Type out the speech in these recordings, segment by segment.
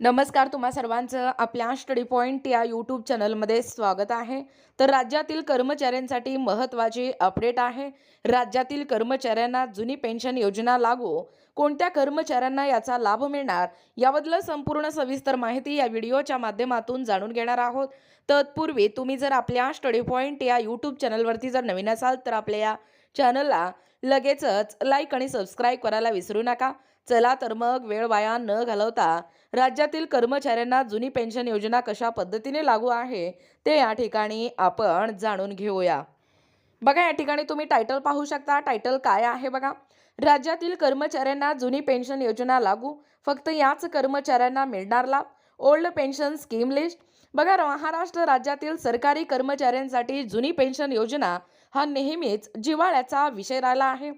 नमस्कार तुम्हा सर्वांचं आपल्या स्टडी पॉईंट या यूट्यूब चॅनलमध्ये स्वागत आहे. तर राज्यातील कर्मचाऱ्यांसाठी महत्त्वाची अपडेट आहे. राज्यातील कर्मचाऱ्यांना जुनी पेन्शन योजना लागू. कोणत्या कर्मचाऱ्यांना याचा लाभ मिळणार? याबद्दल संपूर्ण सविस्तर माहिती या व्हिडिओच्या माध्यमातून जाणून घेणार आहोत. तत्पूर्वी तुम्ही जर आपल्या स्टडी पॉईंट या यूट्यूब चॅनलवरती जर नवीन असाल तर आपल्या या चॅनलला लगेचच लाईक आणि सबस्क्राईब करायला विसरू नका. चला तर मग वेळ वाया न घालवता राज्यातील कर्मचाऱ्यांना जुनी पेन्शन योजना कशा पद्धतीने लागू आहे ते या ठिकाणी आपण जाणून घेऊया. बघा या ठिकाणी तुम्ही टायटल पाहू शकता. टायटल काय आहे बघा? राज्यातील कर्मचाऱ्यांना जुनी पेन्शन योजना लागू. फक्त याच कर्मचाऱ्यांना मिळणार लाभ ओल्ड पेन्शन स्कीम लिस्ट बघा महाराष्ट्र राज्यातील सरकारी कर्मचाऱ्यांसाठी जुनी पेन्शन योजना हा नेहमीच जिव्हाळ्याचा विषय राहिला आहे.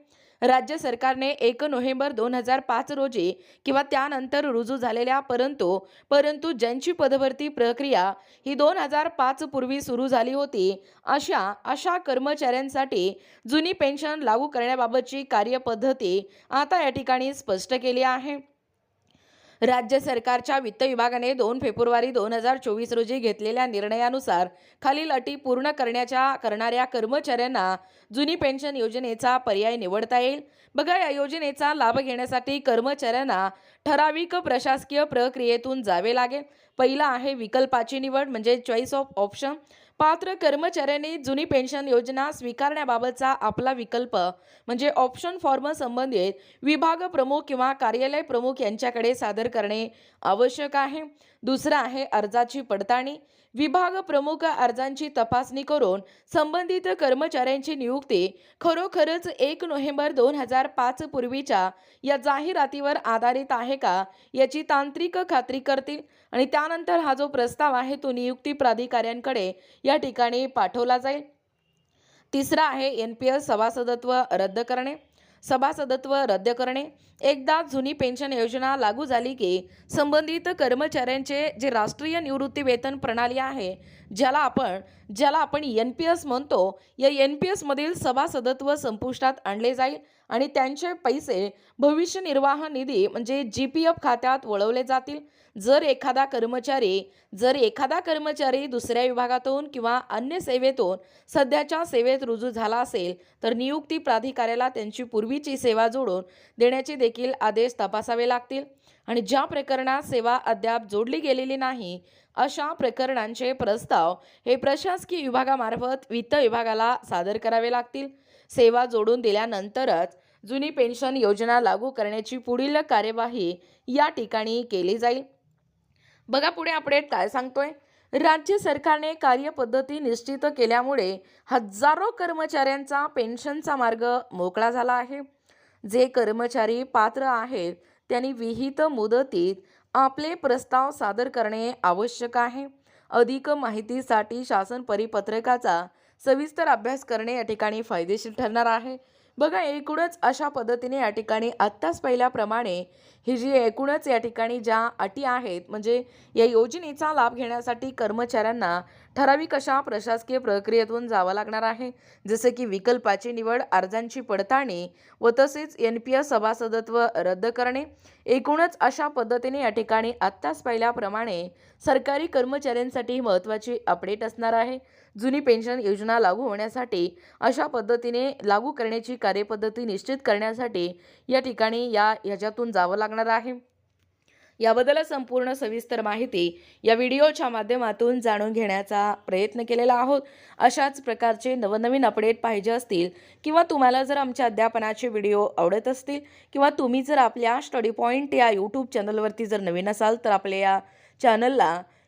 राज्य सरकारने एक नोव्हेंबर दोन हजार पाच रोजी किंवा त्यानंतर रुजू झालेल्या परंतु परंतु ज्यांची पदभरती प्रक्रिया ही दोन हजार पाच पूर्वी सुरू झाली होती अशा अशा कर्मचाऱ्यांसाठी जुनी पेन्शन लागू करण्याबाबतची कार्यपद्धती आता या ठिकाणी स्पष्ट केली आहे. राज्य सरकारच्या वित्त विभागाने दोन फेब्रुवारी दोन हजार चोवीस रोजी घेतलेल्या निर्णयानुसार खालील अटी पूर्ण करण्याच्या करणाऱ्या कर्मचाऱ्यांना जुनी पेन्शन योजनेचा पर्याय निवडता येईल. बघा या योजनेचा लाभ घेण्यासाठी कर्मचाऱ्यांना ठराविक प्रशासकीय प्रक्रियेतून जावे लागेल. पहिला आहे विकल्पाची निवड म्हणजे चॉईस ऑफ ऑप्शन पात्र कर्मचाऱ्यांनी जुनी पेन्शन योजना स्वीकारण्याबाबतचा आपला विकल्प म्हणजे ऑप्शन फॉर्म संबंधित विभाग प्रमुख किंवा कार्यालय प्रमुख यांच्याकडे सादर करणे आवश्यक आहे. दुसरं आहे अर्जाची पडताळणी. विभाग प्रमुख अर्जांची तपासणी करून संबंधित कर्मचाऱ्यांची नियुक्ती खरोखरच एक नोव्हेंबर दोन हजार पाच पूर्वीच्या या जाहिरातीवर आधारित आहे का याची तांत्रिक खात्री करतील. आणि त्यानंतर हा जो प्रस्ताव आहे तो नियुक्ती प्राधिकाऱ्यांकडे या ठिकाणी पाठवला जाईल. तिसरा आहे एन पी एस सभासदत्व रद्द करणे. सभासदत्व रद्द करणे. एकदा जुनी पेन्शन योजना लागू झाली की संबंधित कर्मचाऱ्यांचे जे राष्ट्रीय निवृत्ती वेतन प्रणाली आहे ज्याला आपण ज्याला आपण एन पी एस म्हणतो या एन पी एसमधील सभासदत्व संपुष्टात आणले जाईल. आणि त्यांचे पैसे भविष्य निर्वाह निधी म्हणजे जी पी एफ खात्यात वळवले जातील. जर एखादा कर्मचारी जर एखादा कर्मचारी दुसऱ्या विभागातून किंवा अन्य सेवेतून सध्याच्या सेवेत रुजू झाला असेल तर नियुक्ती प्राधिकाऱ्याला त्यांची पूर्वीची सेवा जोडून देण्याचे देखील आदेश तपासावे लागतील. आणि ज्या प्रकरणात सेवा अद्याप जोडली गेलेली नाही अशा प्रकरणांचे प्रस्ताव हे प्रशासकीय विभागामार्फत वित्त विभागाला सादर करावे लागतील. सेवा जोडून दिल्यानंतरच जुनी पेन्शन योजना लागू करण्याची पुढील कार्यवाही या ठिकाणी केली जाईल. बघा पुढे अपडेट काय सांगतोय. राज्य सरकारने कार्यपद्धती निश्चित केल्यामुळे हजारो कर्मचाऱ्यांचा पेन्शनचा मार्ग मोकळा झाला आहे. जे कर्मचारी पात्र आहेत त्यांनी विहित मुदतीत आपले प्रस्ताव सादर करणे आवश्यक आहे. अधिक माहितीसाठी शासन परिपत्रकाचा सविस्तर अभ्यास करणे या ठिकाणी फायदेशीर ठरणार आहे. बघा एकूणच अशा पद्धतीने या ठिकाणी आत्ताच पहिल्याप्रमाणे ही जी एकूणच या ठिकाणी ज्या अटी आहेत म्हणजे या योजनेचा लाभ घेण्यासाठी कर्मचाऱ्यांना ठराविक अशा प्रशासकीय प्रक्रियेतून जावं लागणार आहे. जसे की विकल्पाची निवड अर्जांची पडताळणी व तसेच एन पी एस सभासदत्व रद्द करणे. एकूणच अशा पद्धतीने या ठिकाणी आत्ताच पहिल्याप्रमाणे सरकारी कर्मचाऱ्यांसाठी महत्त्वाची अपडेट असणार आहे. जुनी पेन्शन योजना लागू होण्यासाठी अशा पद्धतीने लागू करण्याची कार्यपद्धती निश्चित करण्यासाठी या ठिकाणी या ह्याच्यातून जावं लागणार आहे. याबद्दल संपूर्ण सविस्तर माहिती या व्हिडिओच्या माध्यमातून जाणून घेण्याचा प्रयत्न केलेला आहोत. अशाच प्रकारचे नवनवीन अपडेट पाहिजे असतील किंवा तुम्हाला जर आमच्या अध्यापनाचे व्हिडिओ आवडत असतील किंवा तुम्ही जर आपल्या स्टडी पॉईंट या यूट्यूब चॅनलवरती जर नवीन असाल तर आपल्या या चॅनलला